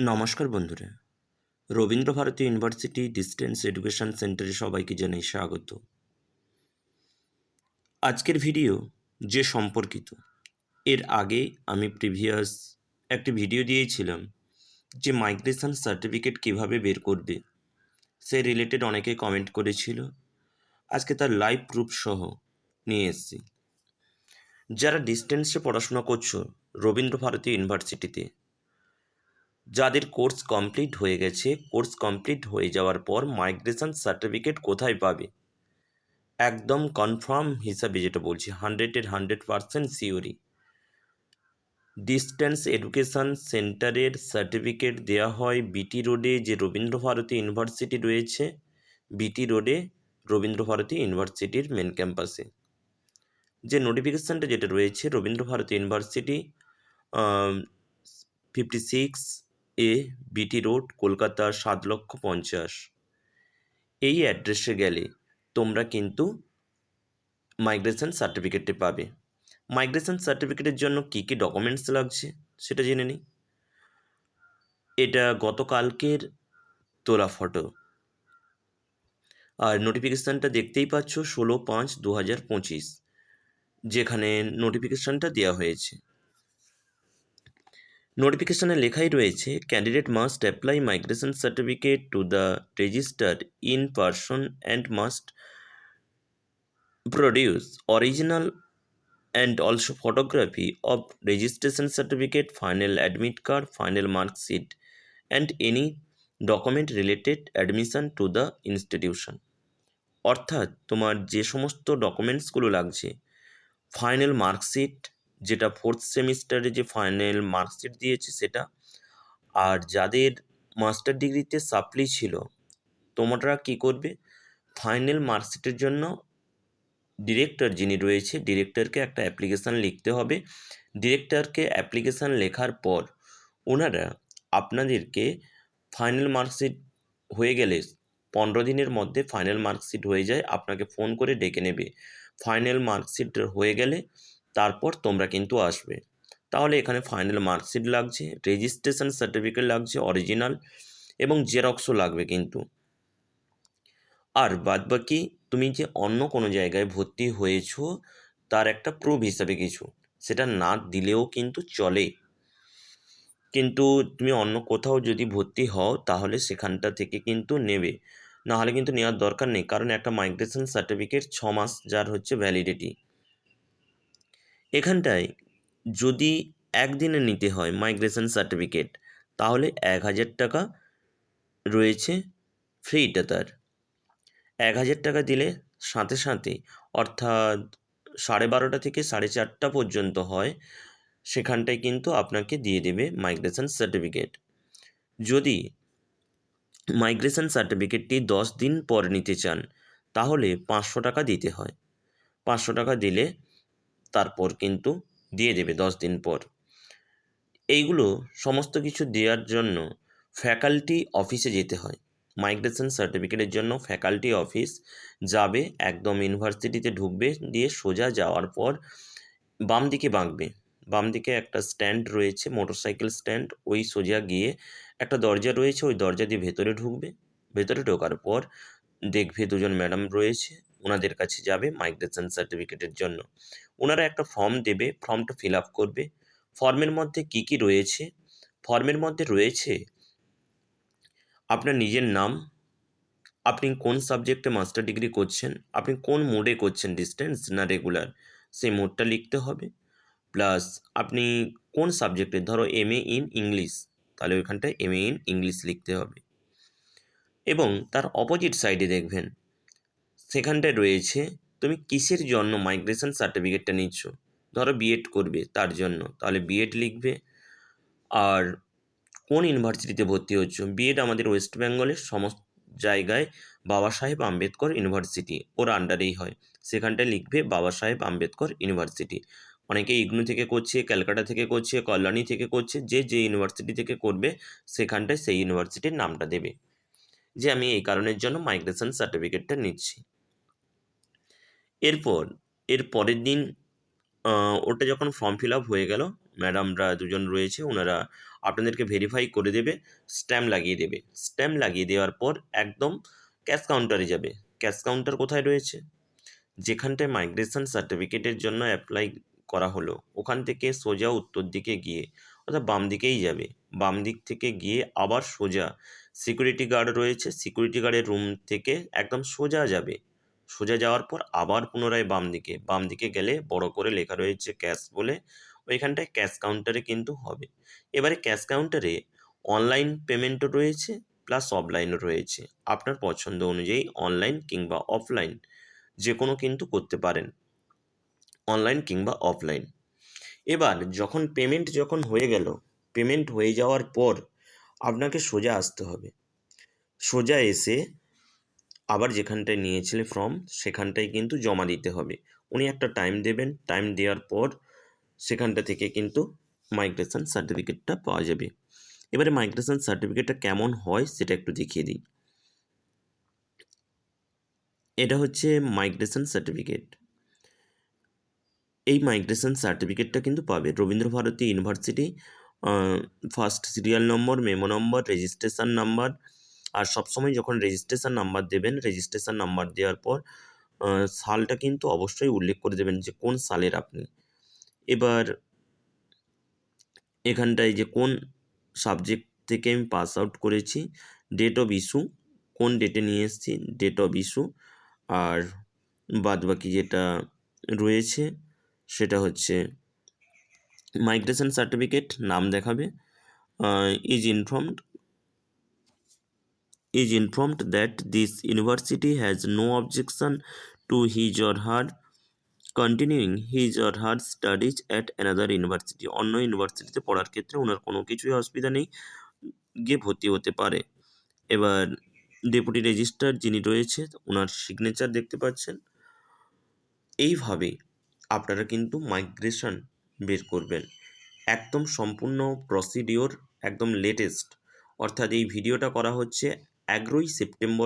নমস্কার বন্ধুরা। Rabindra Bharati university distance education সেন্টারে সবাইকে জানাই স্বাগত। আজকের ভিডিও যে সম্পর্কিত, এর আগে আমি প্রিভিয়াস একটি ভিডিও দিয়েছিলাম যে মাইগ্রেশন সার্টিফিকেট কীভাবে বের করবে, সে রিলেটেড অনেকে কমেন্ট করেছিল। আজকে তার লাইভ প্রুফ সহ নিয়ে এসেছি। যারা ডিস্টেন্সে পড়াশোনা করছ রবীন্দ্রভারতী ইউনিভার্সিটিতে যাদের কোর্স কমপ্লিট হয়ে গেছে, কোর্স কমপ্লিট হয়ে যাওয়ার পর মাইগ্রেশন সার্টিফিকেট কোথায় পাবে? একদম কনফার্ম হিসাবে যেটা বলছি হান্ড্রেডের hundred percent surety distance education সেন্টারের সার্টিফিকেট দেওয়া হয় বিটি রোডে যে রবীন্দ্রভারতী ইউনিভার্সিটি রয়েছে বিটি রোডে রবীন্দ্রভারতী ইউনিভার্সিটির মেন ক্যাম্পাসে যে নোটিফিকেশানটা যেটা রয়েছে, Rabindra Bharati university fifty six A BT road Kolkata সাত লক্ষ পঞ্চাশ। এই অ্যাড্রেসে গেলে তোমরা কিন্তু মাইগ্রেশন সার্টিফিকেটটি পাবে। মাইগ্রেশন সার্টিফিকেটের জন্য কী কী ডকুমেন্টস লাগছে সেটা জেনে নিই। এটা গতকালকের তোলা ফটো আর নোটিফিকেশানটা দেখতেই পাচ্ছ ষোলো পাঁচ দু হাজার পঁচিশ, যেখানে নোটিফিকেশানটা দেওয়া হয়েছে। নোটিফিকেশনে লেখাই রয়েছে candidate must apply migration certificate to the register in person and must produce original and also photography of registration certificate final admit card final marksheet and any document related admission to the institution অর্থাৎ তোমার যে সমস্ত ডকুমেন্টসগুলো লাগছে final marksheet যেটা fourth সেমিস্টারে যে final marksheet দিয়েছে সেটা। আর যাদের মাস্টার ডিগ্রিতে সাপ্লি ছিল, তোমরা কী করবে? ফাইনাল মার্কশিটের জন্য ডিরেক্টর যিনি রয়েছে ডিরেক্টরকে একটা অ্যাপ্লিকেশান লিখতে হবে। ডিরেক্টরকে অ্যাপ্লিকেশান লেখার পর ওনারা আপনাদেরকে ফাইনাল মার্কশিট হয়ে গেলে পনেরো দিনের মধ্যে ফাইনাল মার্কশিট হয়ে যায়, আপনাকে ফোন করে ডেকে নেবে। ফাইনাল মার্কশিট হয়ে গেলে তারপর তোমরা কিন্তু আসবে। তাহলে এখানে ফাইনাল মার্কশিট লাগছে রেজিস্ট্রেশন সার্টিফিকেট লাগছে অরিজিনাল এবং জেরক্সও লাগবে কিন্তু। আর বাদবাকি তুমি যে অন্য কোনো জায়গায় ভর্তি হয়েছো, তার একটা প্রুফ হিসাবে কিছু, সেটা না দিলেও কিন্তু চলে। কিন্তু তুমি অন্য কোথাও যদি ভর্তি হও, তাহলে সেখানটা থেকে কিন্তু নেবে। নাহলে কিন্তু নেওয়ার দরকার নেই, কারণ একটা মাইগ্রেশন সার্টিফিকেট ছ মাস যার হচ্ছে ভ্যালিডিটি এখানটায় যদি একদিনে নিতে হয় মাইগ্রেশন সার্টিফিকেট তাহলে এক হাজার টাকা রয়েছে ফ্রিটা তার। এক হাজার টাকা দিলে সাথে সাথে, অর্থাৎ সাড়ে বারোটা থেকে সাড়ে চারটা পর্যন্ত হয়, সেখানটায় কিন্তু আপনাকে দিয়ে দেবে মাইগ্রেশন সার্টিফিকেট যদি মাইগ্রেশন সার্টিফিকেটটি দশ দিন পর নিতে চান, তাহলে পাঁচশো টাকা দিতে হয়। পাঁচশো টাকা দিলে তারপর কিন্তু দিয়ে দেবে দশ দিন পর। এইগুলো সমস্ত কিছু দেওয়ার জন্য ফ্যাকাল্টি অফিসে যেতে হয়। মাইগ্রেশন সার্টিফিকেটের জন্য ফ্যাকাল্টি অফিস যাবে, একদম ইউনিভার্সিটিতে ঢুকবে, দিয়ে সোজা যাওয়ার পর বাম দিকে বাঁকবে। বাম দিকে একটা স্ট্যান্ড রয়েছে মোটরসাইকেল স্ট্যান্ড ওই সোজা গিয়ে একটা দরজা রয়েছে, ওই দরজা দিয়ে ভেতরে ঢুকবে। ভেতরে ঢোকার পর দেখবে দুজন ম্যাডাম রয়েছে। ওনাদের কাছে যাবে মাইগ্রেশন সার্টিফিকেটের জন্য। ওনারা একটা ফর্ম দেবে ফর্মটা ফিল আপ করবে। ফর্মের মধ্যে কি কি রয়েছে? ফর্মের মধ্যে রয়েছে আপনার নিজের নাম, আপনি কোন সাবজেক্টে মাস্টার ডিগ্রি করছেন, আপনি কোন মোডে করছেন ডিস্টেন্স না রেগুলার সেই মোডটা লিখতে হবে। প্লাস আপনি কোন সাবজেক্টে ধরো এম এ ইন ইংলিশ তাহলে ওইখানটায় এম এ ইন ইংলিশ লিখতে হবে। এবং তার অপোজিট সাইডে দেখবেন সেখানটায় রয়েছে। তুমি কিসের জন্য মাইগ্রেশন সার্টিফিকেটটা নিচ্ছ? ধরো বিএড করবে তার জন্য। তাহলে বিএড লিখবে। আর কোন ইউনিভার্সিটিতে ভর্তি হচ্ছ? বিএড আমাদের ওয়েস্ট বেঙ্গলের সমস্ত জায়গায় বাবা সাহেব আম্বেদকর ইউনিভার্সিটি ওর আন্ডারেই হয়। সেখানটায় লিখবে বাবা সাহেব আম্বেদকর ইউনিভার্সিটি অনেকে ইগনু থেকে করছে, ক্যালকাটা থেকে করছে, কল্যাণী থেকে করছে, যে যে ইউনিভার্সিটি থেকে করবে, সেখানটায় সেই ইউনিভার্সিটির নামটা দেবে। যে, আমি এই কারণের জন্য মাইগ্রেশন সার্টিফিকেটটা নিচ্ছি। এরপর, এর পরের দিন ওটা যখন ফর্ম ফিল আপ হয়ে গেল ম্যাডামরা দুজন রয়েছে, ওনারা আপনাদেরকে ভেরিফাই করে দেবে স্ট্যাম্প লাগিয়ে দেবে। স্ট্যাম্প লাগিয়ে দেওয়ার পর একদম ক্যাশ কাউন্টারে যাবে। ক্যাশ কাউন্টার কোথায় রয়েছে? যেখানটায় মাইগ্রেশন সার্টিফিকেটের জন্য অ্যাপ্লাই করা হলো। ওখান থেকে সোজা উত্তর দিকে গিয়ে, অর্থাৎ বাম দিকেই যাবে। বাম দিক থেকে গিয়ে আবার সোজা সিকিউরিটি গার্ড রয়েছে সিকিউরিটি গার্ডের রুম থেকে একদম সোজা যাবে। সোজা যাওয়ার পর আবার পুনরায় বাম দিকে বাম দিকে গেলে বড় করে লেখা রয়েছে ক্যাশ বলে ওইখানটায় ক্যাশ কাউন্টারে কিন্তু হবে। এবারে ক্যাশ কাউন্টারে অনলাইন পেমেন্টও রয়েছে প্লাস অফলাইনও রয়েছে। আপনার পছন্দ অনুযায়ী অনলাইন কিংবা অফলাইন যে কোনো কিন্তু করতে পারেন। অনলাইন কিংবা অফলাইন। এবার যখন পেমেন্ট যখন হয়ে গেল, পেমেন্ট হয়ে যাওয়ার পর আপনাকে সোজা আসতে হবে। সোজা এসে আবার যেখানটায় নিয়েছিলে ফর্ম সেখানটায় কিন্তু জমা দিতে হবে। উনি একটা টাইম দেবেন টাইম দেওয়ার পর সেখানটা থেকে কিন্তু মাইগ্রেশন সার্টিফিকেটটা পাওয়া যাবে। এবারে মাইগ্রেশন সার্টিফিকেটটা কেমন হয় সেটা একটু দেখিয়ে দিই। এটা হচ্ছে মাইগ্রেশন সার্টিফিকেট এই মাইগ্রেশন সার্টিফিকেটটা কিন্তু পাবে। Rabindra Bharati university first serial number memo number registration number আর সবসময় যখন রেজিস্ট্রেশন নাম্বার দেবেন রেজিস্ট্রেশন নাম্বার দেওয়ার পর সালটা কিন্তু অবশ্যই উল্লেখ করে দেবেন যে কোন সালের আপনি। এবার এখানটায় যে কোন সাবজেক্ট থেকে আমি পাস আউট করেছি ডেট অফ ইস্যু কোন ডেটে নিয়ে এসেছি ডেট অফ ইস্যু আর বাদ বাকি যেটা রয়েছে, সেটা হচ্ছে মাইগ্রেশন সার্টিফিকেট নাম দেখাবে is informed is informed that this university has no objection to his or her continuing his or her studies at another university. অন্য ইউনিভার্সিটিতে পড়ার ক্ষেত্রে ওনার কোনো কিছুই অসুবিধা নেই। গিয়ে ভর্তি হতে পারে। এবার ডেপুটি রেজিস্ট্রার যিনি রয়েছে ওনার সিগনেচার দেখতে পাচ্ছেন। এইভাবে আপনারা কিন্তু মাইগ্রেশন বের করবেন। একদম সম্পূর্ণ প্রসিডিওর একদম লেটেস্ট অর্থাৎ এই ভিডিওটা করা হচ্ছে এগারোই সেপ্টেম্বর